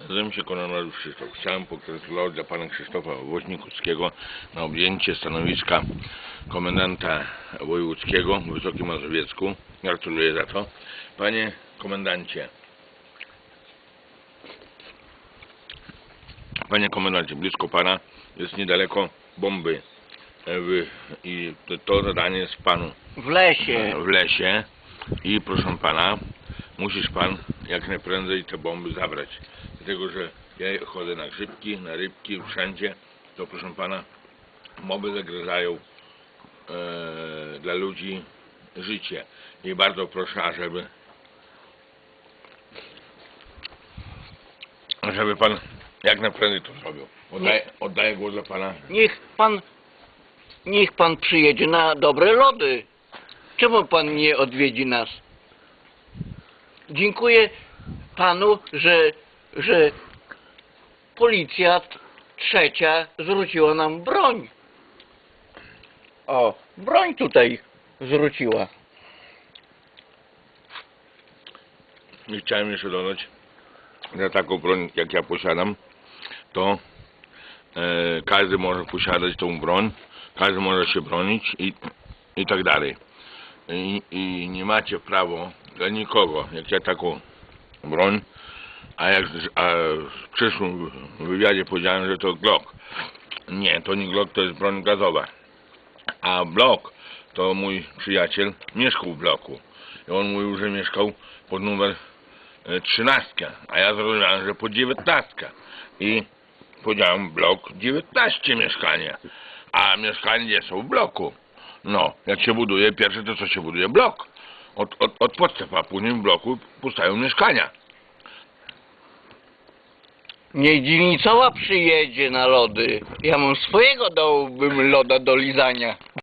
Nazywam się Konrad Krzysztof. Chciałem pogratulować dla pana Krzysztofa Woźnikuckiego na objęcie stanowiska komendanta wojewódzkiego w Wysokim Mazowiecku. Gratuluję za to. Panie komendancie, panie komendancie, blisko pana jest niedaleko bomby e, i to, to zadanie jest panu W lesie. w lesie i proszę pana, musisz pan jak najprędzej te bomby zabrać. Dlatego, że ja chodzę na grzybki, na rybki, wszędzie, to proszę pana, moby zagrażają e, dla ludzi życie. I bardzo proszę, ażeby żeby pan jak najprędzej to zrobił. Oddaję, oddaję głos dla pana. Niech pan, niech pan przyjedzie na dobre lody. Czemu pan nie odwiedzi nas? Dziękuję panu, że, że policja trzecia zwróciła nam broń. O, broń tutaj zwróciła. I chciałem jeszcze dodać, że taką broń jak ja posiadam, to e, każdy może posiadać tą broń, każdy może się bronić i, i tak dalej. I, I nie macie prawa dla nikogo, jak ja taką broń, a jak a w przyszłym wywiadzie powiedziałem, że to Glock. Nie, to nie Glock, to jest broń gazowa. A blok to mój przyjaciel mieszkał w bloku. I on mówił, że mieszkał pod numer e, trzynastka, a ja zrozumiałem, że po dziewiętnastka. I powiedziałem blok 19 mieszkania, a mieszkania są w bloku. No, jak się buduje pierwsze, to co się buduje? Blok. Od, od, od podstaw, a później w bloku powstają mieszkania. Niech dzielnicowa przyjedzie na lody. Ja mam swojego dałbym loda do lizania.